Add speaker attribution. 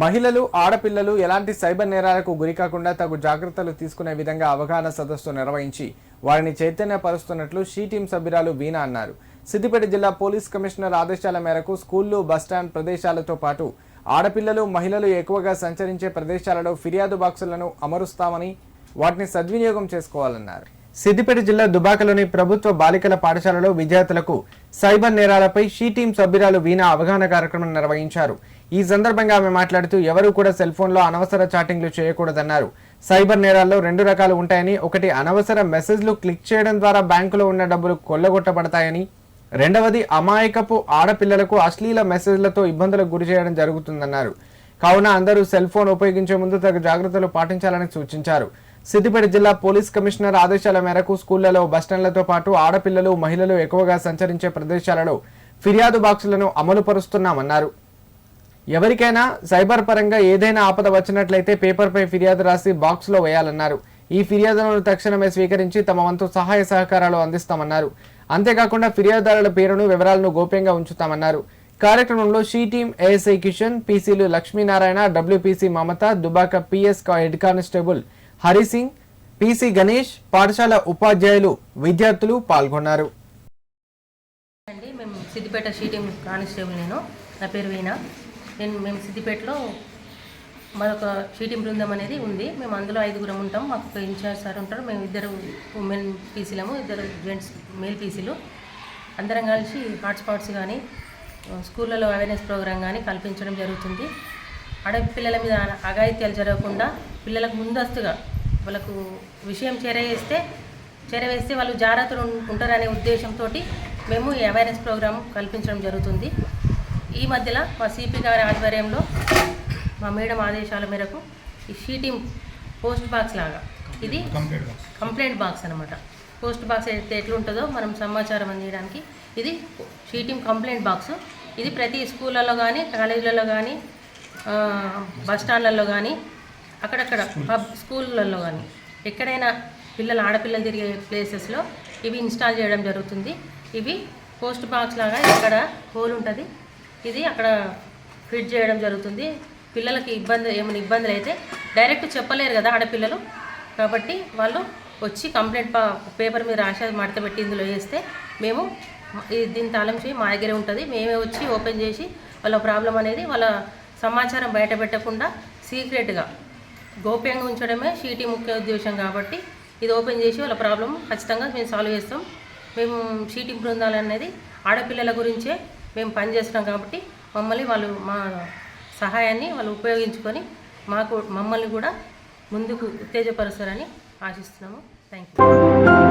Speaker 1: మహిళలు ఆడపిల్లలు ఎలాంటి సైబర్ నేరాలకు గురికాకుండా తగు జాగ్రత్తలు తీసుకునే విధంగా అవగాహన సదస్సు నిర్వహించి వారిని చైతన్యపరుస్తున్నట్లు షీ టీం సభ్యురాలు వీణా అన్నారు. సిద్దిపేట జిల్లా పోలీస్ కమిషనర్ ఆదేశాల మేరకు స్కూళ్ళు బస్టాండ్ ప్రదేశాలతో పాటు ఆడపిల్లలు మహిళలు ఎక్కువగా సంచరించే ప్రదేశాలలో ఫిర్యాదు బాక్సులను అమరుస్తామని వాటిని సద్వినియోగం చేసుకోవాలన్నారు. సిద్దిపేట జిల్లా దుబాకలోని ప్రభుత్వ బాలికల పాఠశాలలో విద్యార్థులకు సైబర్ నేరాలపై షీ టీం సభ్యురాలు వీణా అవగాహన కార్యక్రమం నిర్వహించారు. ఈ సందర్భంగా ఆమె మాట్లాడుతూ ఎవరూ కూడా సెల్ ఫోన్లో అనవసర చాటింగ్లు చేయకూడదన్నారు. సైబర్ నేరాల్లో రెండు రకాలు ఉంటాయని ఒకటి అనవసర మెసేజ్లు క్లిక్ చేయడం ద్వారా బ్యాంకులో ఉన్న డబ్బులు కొల్లగొట్టబడతాయని రెండవది అమాయకపు ఆడపిల్లలకు అశ్లీల మెసేజ్లతో ఇబ్బందులకు గురి చేయడం జరుగుతుందన్నారు. కావున అందరూ సెల్ ఫోన్ ఉపయోగించే ముందు తగు జాగ్రత్తలు పాటించాలని సూచించారు. సిద్దిపేట జిల్లా పోలీస్ కమిషనర్ ఆదేశాల మేరకు స్కూళ్ళలో బస్టాండ్లతో పాటు ఆడపిల్లలు మహిళలు ఎక్కువగా సంచరించే ప్రదేశాలలో ఫిర్యాదు బాక్సులను అమలు పరుస్తున్నామన్నారు ఎవరికైనా సైబర్ పరంగా ఏదైనా ఆపద వచ్చినట్లయితే పేపర్పై ఫిర్యాదు రాసి బాక్స్లో వేయాలన్నారు. ఈ ఫిర్యాదులను తక్షణమే స్వీకరించి తమ వంతు సహాయ సహకారాలు అందిస్తామన్నారు. అంతేకాకుండా ఫిర్యాదుదారుల పేరును వివరాలను గోప్యంగా ఉంచుతామన్నారు. కార్యక్రమంలో she team ASI Kishan పీసీలు Lakshminarayana WPC Mamatha Dubaka PS head constable Harisingh PC Ganesh పాఠశాల ఉపాధ్యాయులు విద్యార్థులు పాల్గొన్నారు.
Speaker 2: మేము సిద్దిపేట కానిస్టేబుల్ నేను. నా పేరు వీణ. నేను మేము సిద్దిపేటలో మరొక షీటింగ్ బృందం అనేది ఉంది. మేము అందులో ఐదుగురం ఉంటాం. మాకు ఒక ఇన్ఛార్జ్ సార్ ఉంటారు. మేము ఇద్దరు ఉమెన్ పీసీలము ఇద్దరు జెంట్స్ మేల్ పీసీలు. అందరం కలిసి హాట్స్పాట్స్ కానీ స్కూళ్ళలో అవేర్నెస్ ప్రోగ్రామ్ కానీ కల్పించడం జరుగుతుంది. ఆడపిల్లల మీద అఘాయిత్యాలు జరగకుండా పిల్లలకు ముందస్తుగా వాళ్ళకు విషయం చేరవేస్తే చేరవేస్తే వాళ్ళు జాగ్రత్తలు ఉంటారనే ఉద్దేశంతో మేము ఈ అవేర్నెస్ ప్రోగ్రాం కల్పించడం జరుగుతుంది. ఈ మధ్యలో మా సిపి గారి ఆధ్వర్యంలో మా మేడం ఆదేశాల మేరకు ఈ షీటింగ్ పోస్ట్ బాక్స్ లాగా. ఇది కంప్లైంట్ బాక్స్ అనమాట పోస్ట్ బాక్స్ అయితే ఎట్లుంటుందో మనం సమాచారం అందించడానికి ఇది షీటింగ్ కంప్లైంట్ బాక్స్. ఇది ప్రతి స్కూళ్ళలో కానీ కాలేజీలలో కానీ బస్ స్టాండ్లలో కానీ అక్కడక్కడ పబ్ స్కూళ్ళల్లో కానీ ఎక్కడైనా పిల్లలు ఆడపిల్లలు తిరిగే ప్లేసెస్లో ఇవి ఇన్స్టాల్ చేయడం జరుగుతుంది. ఇవి పోస్ట్ బాక్స్ లాగా ఇక్కడ హోల్ ఉంటుంది. ఇది అక్కడ ఫిట్ చేయడం జరుగుతుంది. పిల్లలకి ఇబ్బంది ఏమైనా ఇబ్బందులు అయితే డైరెక్ట్ చెప్పలేరు కదా ఆడపిల్లలు. కాబట్టి వాళ్ళు వచ్చి కంప్లైంట్ పేపర్ మీద రాసి మడత పెట్టి ఇందులో వేస్తే మేము దీని తాళం చేయి మా దగ్గరే ఉంటుంది. మేమే వచ్చి ఓపెన్ చేసి వాళ్ళ ప్రాబ్లం అనేది వాళ్ళ సమాచారం బయట పెట్టకుండా సీక్రెట్గా గోప్యంగా ఉంచడమే షీటీ ముఖ్య ఉద్దేశం కాబట్టి ఇది ఓపెన్ చేసి వాళ్ళ ప్రాబ్లం ఖచ్చితంగా మేము సాల్వ్ చేస్తాం. మేము షీటింగ్ బృందాలు అనేది ఆడపిల్లల గురించే మేము పనిచేస్తున్నాం కాబట్టి మమ్మల్ని వాళ్ళు మా సహాయాన్ని వాళ్ళు ఉపయోగించుకొని మాకు మమ్మల్ని కూడా ముందుకు ఉత్తేజపరుస్తారని ఆశిస్తున్నాము. Thank you